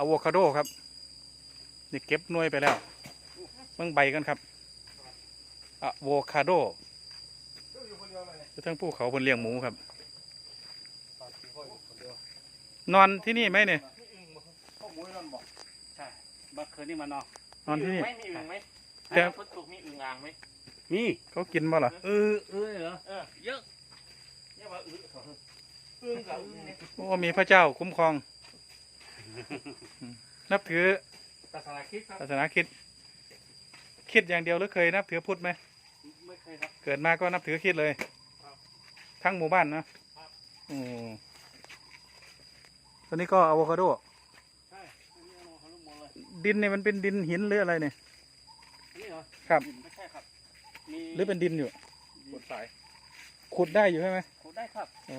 อะโวคาโดครับ นี่เก็บหน่วยไปแล้วเบิ่งใบกันครับอะโวคาโดอยู่ทั้งภูเขาบนเลี้ยงหมูครับ นอนที่นี่ไหมเนี่ยใช่เมื่อคืนนี่มานอนนอนที่นี่ไม่มีอึ่งไหมแต่พุทธุมีอึ่งอ่างไหมมีเขากินบ่ล่ะเออเออเหรอเออเยอะเรียกว่าอึ่งอึ่งกับอึ่งเนี่ยโอ้มีพระเจ้าคุ้มครอง นับถือศาสนาคริสต์ครับศาสนาคริดคิดอย่างเดียวหรือเคยนับถือพุทธไหมไม่เคยครับ เกิดมาก็นับถือคริดเลย ครับทั้งหมู่บ้านนะครับ อืมตัวนี้ก็อะโวคาโดใช่อันนี้เอาเขาลูกหมดเลยดินเนี่ยมันเป็นดินหินหรืออะไรเนี่ย อันนี้เหรอครับ ไม่ใช่ครับมีหรือเป็นดินอยู่กดสายขุดได้อยู่ใช่ไหมขุดได้ครับโอ้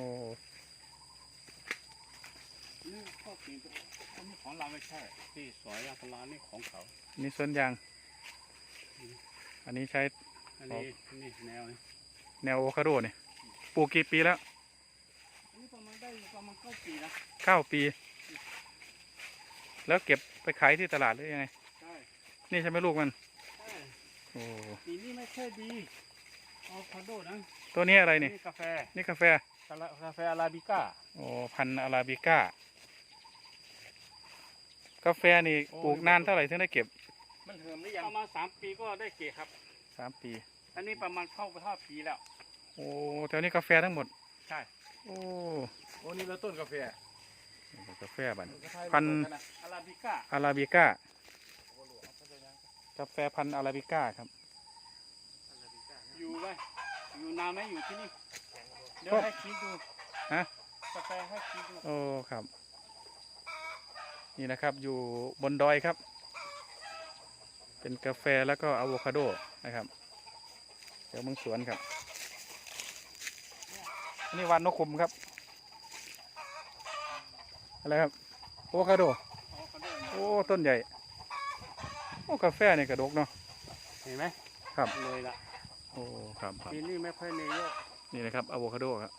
นี่ข้อปีนอันนี้ ของเราไม่ใช่ที่สวยยางพารานี่ของเขา นี่สวนยาง อันนี้ใช้ อันนี้นี่แนวนี้แนวอะโวคาโดเนี่ยปลูกกี่ปีแล้วอันนี้ประมาณได้อยู่ประมาณเก้าปีนะเก้าปี แล้วเก็บไปขายที่ตลาดหรือยังไง ใช่นี่ใช่ไหมลูกมัน ใช่โอ้ปีนี้ไม่ค่อยดีอะโวคาโดนะตัวนี้อะไรนี่กาแฟ นี่กาแฟ กาลากาแฟอาราบิก้า โอ้พันธุ์อาราบิก้า กาแฟนี่โอ้ปลูกนานเท่าไหร่ถึงได้เก็บมันเหิมหรือยังประมาณสามปีก็ได้เกรดครับสามปี อันนี้ประมาณเข้าไปห้าปีแล้ว โอ้แถวนี้กาแฟทั้งหมด ใช่ โอ้โอ้นี่เราต้นกาแฟกาแฟบัดนพันอาราบิก้าอาราบิก้ากาแฟพันธุ์อาราบิก้าครับ อยู่ไหมอยู่นานไหมอยู่ที่นี่เดี๋ยวก็ให้คิดดูฮะกาแฟให้คิดดูโอ้ครับ นี่นะครับอยู่บนดอยครับ เป็นกาแฟแล้วก็อะโวคาโดนะครับ เดี๋ยวมึงสวนครับอันนี้วานนกขุมครับ อะไรครับอะโวคาโดเอากระโดดโอ้ต้นใหญ่โอ้กาแฟนี่กระดกเนาะเห็นไหมครับเลยละโอ้ครับครับปีนี้ไม่ค่อยเลยเยอะนี่นะครับอะโวคาโดครับ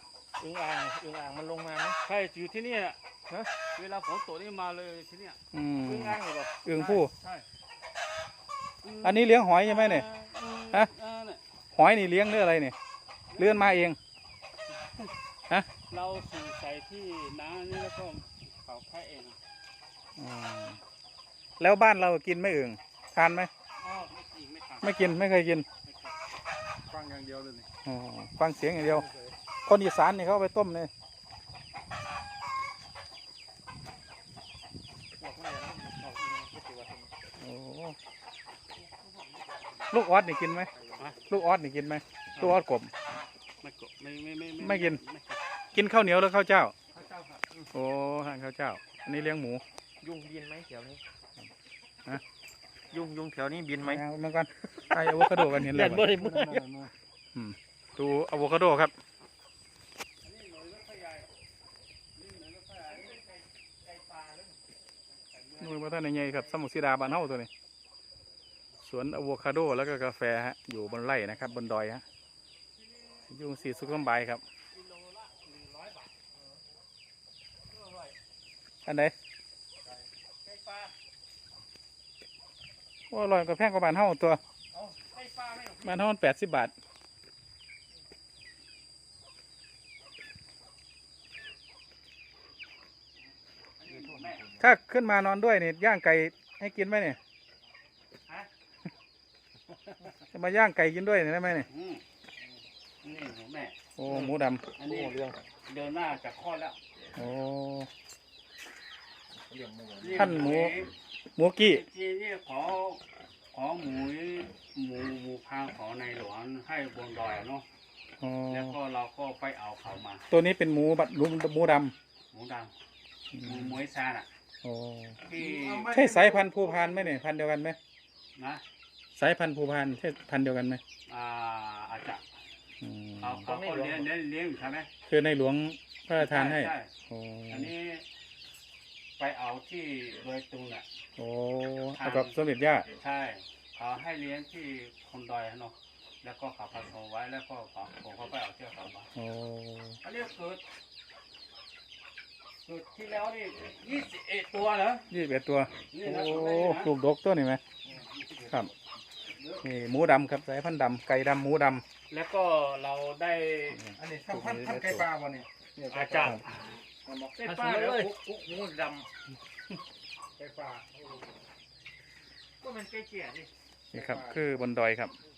อึ่งอ่างอึ่งอ่างมันลงมาไหมใช่อยู่ที่นี่อะ ฮะ เวลาฝนตกนี่มาเลยที่เนี่ยอืมอึ่งอ่างเหรออึ่งผู้ใช่อันนี้เลี้ยงหอยใช่ไหมเนี่ยอืมฮะ เออเนี่ยหอยนี่เลี้ยงหรืออะไรเนี่ยเลื่อนมาเอง เราสู่ใส่ที่น้ำนี่แล้วก็เขาแค่เองอืมแล้วบ้านเรากินไหม่เอึ่งทานไหมอ๋อไม่กินไม่ทำไม่กินไม่เคยกินไม่เคยฟังอย่างเดียวเลยนี่อ๋อฟังเสียงอย่างเดียว คนอีสานนี่เขาเอาไปต้มเลย บอกไม่ได้นะบอกอึ่งไม่ติดว่า โอ้ ลูกออสนี่กินไหมฮะลูกออสนี่กินไหมลูกออสกบไม่กดไม่ไม่ไม่ไม่กินไม่ครับกินข้าวเหนียวหรือข้าวเจ้าพระเจ้าค่ะโอ้ทานข้าวเจ้า อันนี้เลี้ยงหมู ยุงบินไหมแถวนี้ฮะยุงยุงแถวนี้บินไหมเอามาก่อนไออะโวคาโดกันเห็นแล้วเล่นบ่ได้มือดูอะโวคาโดครับอันนี้หน่วยรถไฟใหญ่นี่หน่วยรถไฟใหญ่นี่ไก่ไก่ป่าเลยไก่เมืองนู่นว่าท่านในไงครับสมุทรสีดาบานเฮาตัวนี้ส วนอะโวคาโดแล้วก็กาแฟฮะอยู่บนไร่นะครับ บนดอยฮะยุงสีสุขสำบายครับ อันไหนว่าอร่อยกว่าแพงกว่าบานเฮาตัวเอาไก่ป่าไม่หรอกบานเฮาแปดสิบบาทถ้าขึ้นมานอนด้วยเนี่ย่างไก่ให้กินไหมเนี่ย จะมาย่างไก่กินด้วยได้ไหมเนี่ยอืมนี่หัวแม่ โอ้หมูดอันนี้เดินหน้าจากคลอดแล้วำโอ้เลี้ยงหมูนี่ท่านหมู หมูกี้ ที่นี่ขอขอหมูหมูหมูพางของในหลวงให้บนดอยเนาะอ๋อ แล้วก็เราก็ไปเอาเขามาตัวนี้เป็นหมูบัดหมูหมูดหมูดำำหมูหมูไอซานอะ โอ้ที่ใช่สายพันธุ์ภูพานไหมเนี่ยพันธุ์เดียวกันไหมนะ สายพันธุ์ภูพานใช่พันธุ์เดียวกันไหมอ่าอาจจะอืมเขาเขาก็เลี้ยงเลี้ยงเลี้ยงอยู่ใช่ไหมคือในหลวงพระราชทานให้ช่ช่โอ้อันนี้ ไปเอาที่โดยตรงน่ะ โอ้เอากับสมเด็จย่าใช่เขาให้เลี้ยงที่คนดอยเนาะแล้วก็เขาผสมไว้แล้วก็เขาผมเขาไปเอาเชือกเขามาโอ้อันนี้คือสุดที่แล้วนี่ยี่สิบเอ็ดตัวเหรอยี่สิบเอ็ดตัว นี่โอ้นะได้นะลูกดกตัวนี่ไหม ครับ นี่หมูดำครับสายพันธุ์ดำไก่ดำหมูดแล้วก็เราได้อันนี้ทำพันพันไก่ปลาบ่เนี่ยเนี่ยอาจารย์มันบอกไก่ปลาเลยกุ๊กหมูดไก่ปลาก็เป็นไก่เกี่ยนี่ำนี่ครับ คือบนดอยครับำ